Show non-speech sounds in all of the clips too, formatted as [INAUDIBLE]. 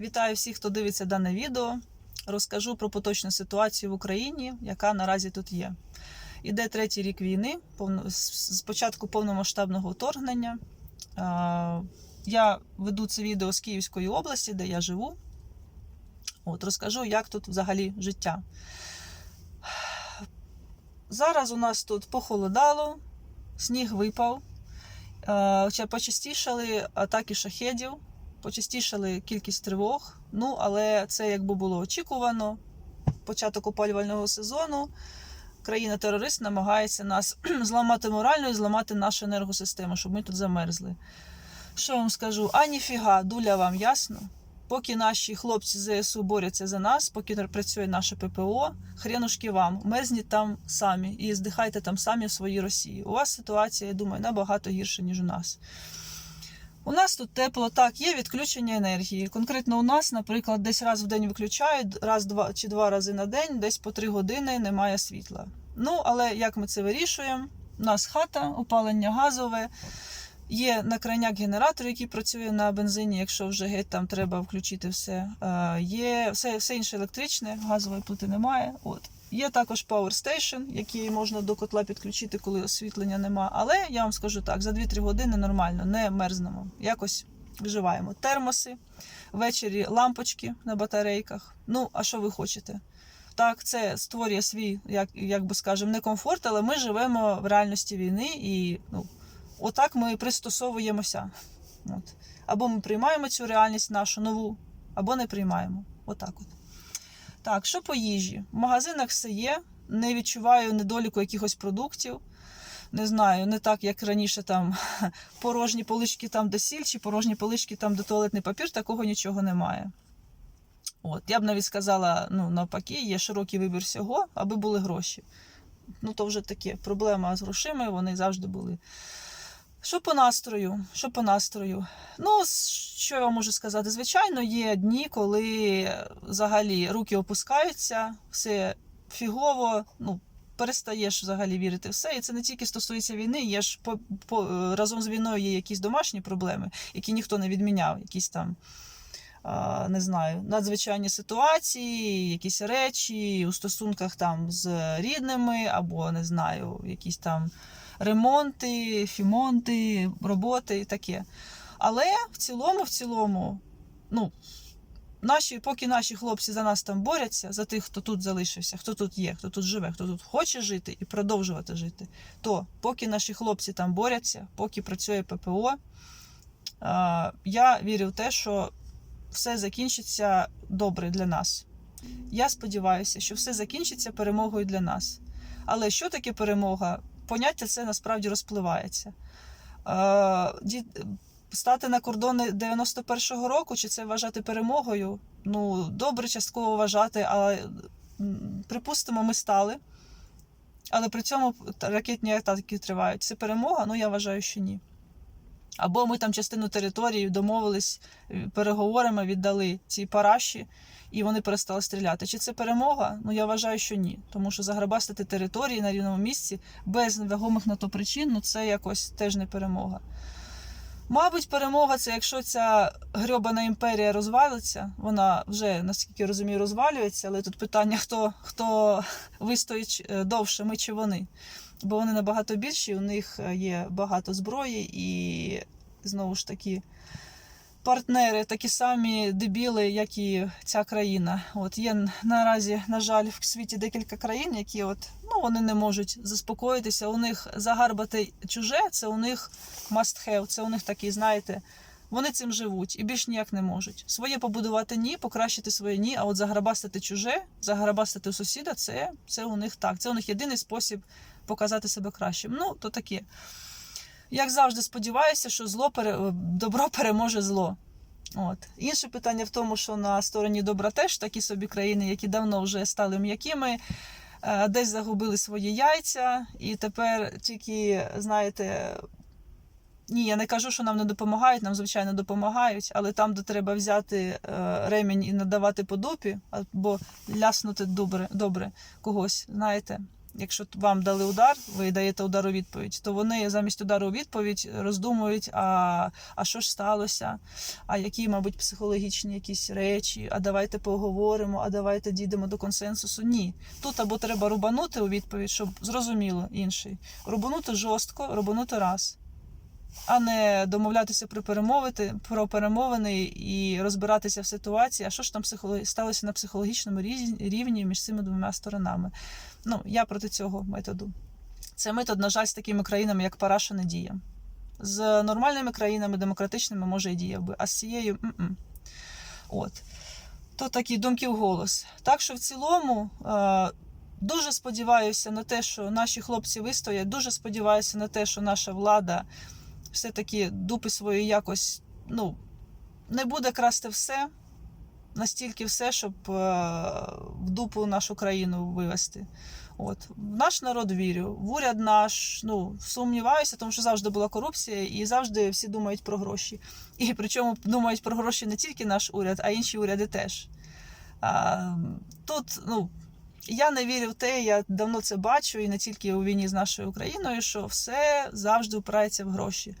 Вітаю всіх, хто дивиться дане відео. Розкажу про поточну ситуацію в Україні, яка наразі тут є. Іде третій рік війни, з початку повномасштабного вторгнення. Я веду це відео з Київської області, де я живу. От, розкажу, як тут взагалі життя. Зараз у нас тут похолодало, сніг випав, е, почастішали атаки шахедів, почастішали кількість тривог. Ну, але це якби було очікувано. Початок опалювального сезону. Країна-терорист намагається нас [CLEARS THROAT] зламати морально і зламати нашу енергосистему, щоб ми тут замерзли. Що вам скажу? А ніфіга, дуля вам ясно? Поки наші хлопці ЗСУ борються за нас, поки працює наше ППО, хренушки вам, мерзніть там самі і здихайте там самі в своїй Росії. У вас ситуація, я думаю, набагато гірша, ніж у нас. У нас тут тепло, так, є відключення енергії. Конкретно у нас, наприклад, десь раз в день виключають, раз два чи два рази на день, десь по три години немає світла. Ну, але як ми це вирішуємо? У нас хата, опалення газове. Є накрайняк генератор, який працює на бензині, якщо вже геть там треба включити все. Е, Є все, все інше електричне, газової плити немає. От. Є також Power Station, який можна до котла підключити, коли освітлення нема. Але я вам скажу так: за 2-3 години нормально, не мерзнемо. Якось вживаємо. Термоси, ввечері лампочки на батарейках. Ну, а що ви хочете? Так, це створює свій, як, як би скажемо, не комфорт, але ми живемо в реальності війни і ну, отак ми пристосовуємося. От. Або ми приймаємо цю реальність нашу нову, або не приймаємо. Отак от. Так, що по їжі? В магазинах все є. Не відчуваю недоліку якихось продуктів. Не знаю, не так, як раніше там [LAUGHS] порожні полички там, де сіль, чи порожні полички там, де туалетний папір, такого нічого немає. От, я б навіть сказала, ну, навпаки, є широкий вибір всього, аби були гроші. Ну, то вже таке проблема з грошима, вони завжди були. Що по настрою? Що по настрою? Ну, що я вам можу сказати? Звичайно, є дні, коли взагалі руки опускаються, все фігово, ну, перестаєш взагалі вірити в все. І це не тільки стосується війни, є ж по, по, е, разом з війною є якісь домашні проблеми, які ніхто не відміняв, якісь там. Не знаю, надзвичайні ситуації, якісь речі у стосунках там з рідними, або не знаю, якісь там ремонти, фімонти, роботи і таке. Але в цілому, в цілому, ну, наші, поки наші хлопці за нас там борються, за тих, хто тут залишився, хто тут є, хто тут живе, хто тут хоче жити і продовжувати жити, то поки наші хлопці там борються, поки працює ППО, я вірю в те, що все закінчиться добре для нас. Я сподіваюся, що все закінчиться перемогою для нас. Але що таке перемога? Поняття це насправді розпливається. Е, Стати на кордони 91-го року, чи це вважати перемогою? Ну, добре, частково вважати, але припустимо, ми стали. Але при цьому ракетні атаки тривають. Це перемога? Ну, я вважаю, що ні. Або ми там частину території домовились е, переговорами, віддали ці параші, і вони перестали стріляти. Чи це перемога? Ну я вважаю, що ні. Тому що заграбастити території на рівному місці без вагомих на то причин, ну це якось теж не перемога. Мабуть, перемога це якщо ця грьобана імперія розвалиться, вона вже, наскільки я розумію, розвалюється, але тут питання, хто, хто вистоїть е, довше, ми чи вони. Бо вони набагато більші, у них е, є багато зброї і знову ж таки партнери такі самі дебіли, як і ця країна. От є наразі, на жаль, в світі декілька країн, які от ну вони не можуть заспокоїтися. У них загарбати чуже, це у них must have, це у них такий, знаєте. Вони цим живуть і більш ніяк не можуть. Своє побудувати ні, покращити своє ні, а от заграбастити чуже, заграбастити сусіда це, це у них так. Це у них єдиний спосіб показати себе кращим. Ну, то таке. Як завжди, сподіваюся, що зло пере... добро переможе зло. От. Інше питання в тому, що на стороні добра теж такі собі країни, які давно вже стали м'якими, е, десь загубили свої яйця, і тепер тільки, знаєте, ні, я не кажу, що нам не допомагають, нам, звичайно, допомагають, але там, де треба взяти е, ремінь і надавати по дупі, або ляснути добре, добре когось, знаєте, Якщо вам дали удар, ви даєте удар у відповідь, то вони замість удару у відповідь роздумують, а, а що ж сталося, а які, мабуть, психологічні якісь речі, а давайте поговоримо, а давайте дійдемо до консенсусу. Ні. Тут або треба рубанути у відповідь, щоб зрозуміло інший. Рубанути жорстко, рубанути раз. А не домовлятися про перемовити про перемовини і розбиратися в ситуації, а що ж там психолог... сталося на психологічному рівні між цими двома сторонами. Ну, я проти цього методу. Це метод, на жаль, з такими країнами, як Параша, не діє. З нормальними країнами, демократичними, може, і діяв би, а з цією м-м. От. То такі думки в голос. Так що в цілому. Е- Дуже сподіваюся на те, що наші хлопці вистоять. Дуже сподіваюся на те, що наша влада все-таки дупи свої якось ну, не буде красти все, настільки все, щоб е, в дупу нашу країну вивести. От. В наш народ вірю, в уряд наш, ну, сумніваюся, тому що завжди була корупція і завжди всі думають про гроші. І причому думають про гроші не тільки наш уряд, а інші уряди теж. А, тут, ну, я не вірю в те, я давно це бачу, і не тільки у війні з нашою Україною, що все завжди впирається в гроші.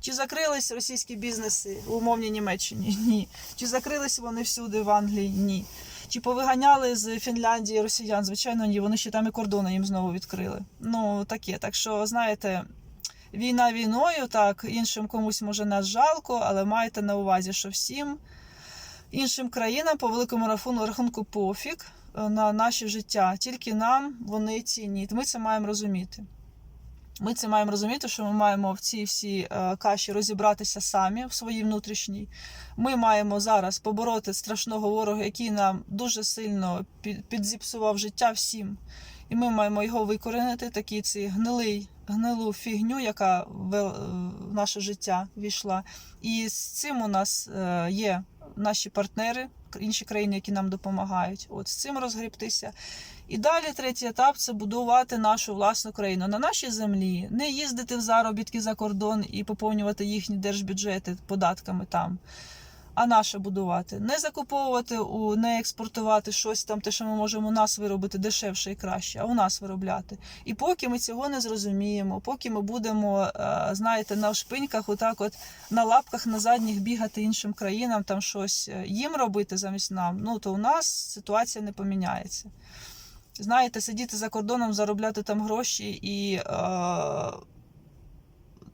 Чи закрились російські бізнеси в умовній Німеччині? [LAUGHS] Ні. Чи закрились вони всюди в Англії? Ні. Чи повиганяли з Фінляндії росіян? Звичайно, ні. Вони ще там і кордони їм знову відкрили. Ну, таке. Так що, знаєте, війна війною, так, іншим комусь може нас жалко, але майте на увазі, що всім іншим країнам по великому рахунку, рахунку пофіг на наше життя. Тільки нам вони цінні. Ми це маємо розуміти. Ми це маємо розуміти, що ми маємо в цій всій е, каші розібратися самі в своїй внутрішній. Ми маємо зараз побороти страшного ворога, який нам дуже сильно підзіпсував життя всім. І ми маємо його викоренити, такий цей гнилий, гнилу фігню, яка в, е, в наше життя війшла. І з цим у нас е, є наші партнери, інші країни, які нам допомагають. От з цим розгрібтися. І далі третій етап це будувати нашу власну країну на нашій землі, не їздити в заробітки за кордон і поповнювати їхні держбюджети податками там. А наше будувати, не закуповувати, не експортувати щось там, те, що ми можемо у нас виробити дешевше і краще, а у нас виробляти. І поки ми цього не зрозуміємо, поки ми будемо, е, знаєте, на шпиньках, отак, от на лапках на задніх бігати іншим країнам, там щось е, їм робити замість нам, ну то у нас ситуація не поміняється. Знаєте, сидіти за кордоном, заробляти там гроші і е,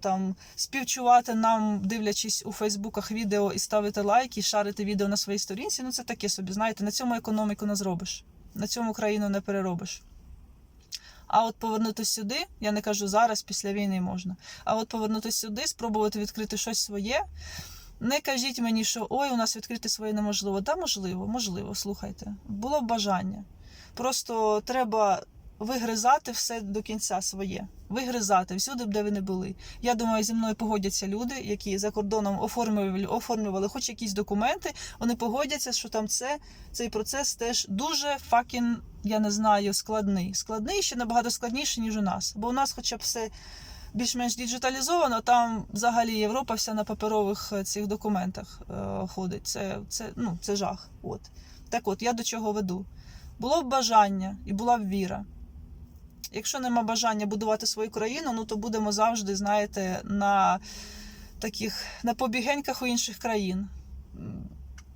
там співчувати нам, дивлячись у Фейсбуках відео і ставити лайки, і шарити відео на своїй сторінці. Ну це таке собі. Знаєте, на цьому економіку не зробиш, на цьому країну не переробиш. А от повернутися сюди, я не кажу зараз, після війни можна. А от повернутися сюди, спробувати відкрити щось своє. Не кажіть мені, що ой, у нас відкрити своє неможливо. Та можливо, можливо, слухайте. Було б бажання. Просто треба вигризати все до кінця своє. Вигризати всюди, де ви не були. Я думаю, зі мною погодяться люди, які за кордоном оформлювали, оформлювали хоч якісь документи. Вони погодяться, що там це, цей процес теж дуже факін, я не знаю, складний. Складний ще набагато складніший, ніж у нас. Бо у нас, хоча б все більш-менш діджиталізовано, там взагалі Європа вся на паперових е, цих документах е, ходить. Це, це, ну, це жах. От. Так от, я до чого веду. Було б бажання і була б віра. Якщо нема бажання будувати свою країну, ну то будемо завжди, знаєте, на таких на побігеньках у інших країн.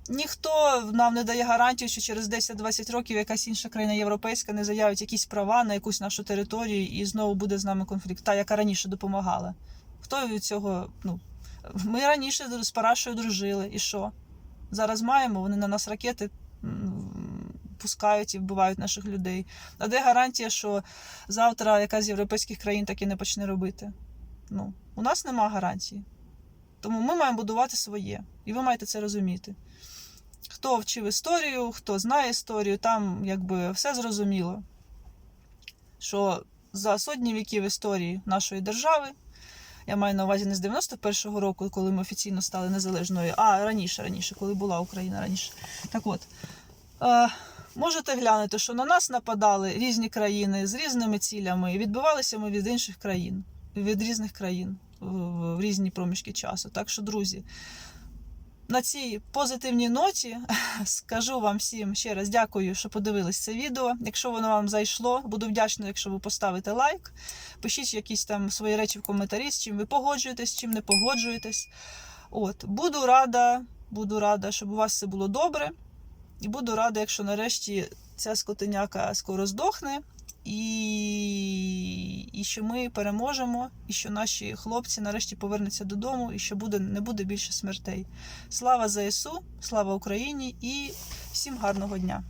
Ніхто нам не дає гарантію, що через 10-20 років якась інша країна європейська не заявить якісь права на якусь нашу територію і знову буде з нами конфлікт, та яка раніше допомагала. Хто від цього? Ну, ми раніше з Парашою дружили, і що? Зараз маємо, вони на нас ракети пускають і вбивають наших людей. А де гарантія, що завтра якась з європейських країн таки не почне робити? Ну, у нас нема гарантії. Тому ми маємо будувати своє, і ви маєте це розуміти. Хто вчив історію, хто знає історію, там якби все зрозуміло, що за сотні віків історії нашої держави, я маю на увазі не з 91-го року, коли ми офіційно стали незалежною, а раніше, раніше, коли була Україна раніше. Так от, е, можете глянути, що на нас нападали різні країни з різними цілями, і відбивалися ми від інших країн, від різних країн в, різні проміжки часу. Так що, друзі, на цій позитивній ноті [LAUGHS] скажу вам всім ще раз дякую, що подивились це відео. Якщо воно вам зайшло, буду вдячна, якщо ви поставите лайк. Пишіть якісь там свої речі в коментарі, з чим ви погоджуєтесь, з чим не погоджуєтесь. От, буду рада, буду рада, щоб у вас все було добре. І буду рада, якщо нарешті ця скотиняка скоро здохне, і, і що ми переможемо, і що наші хлопці нарешті повернуться додому, і що буде, не буде більше смертей. Слава ЗСУ, слава Україні і всім гарного дня!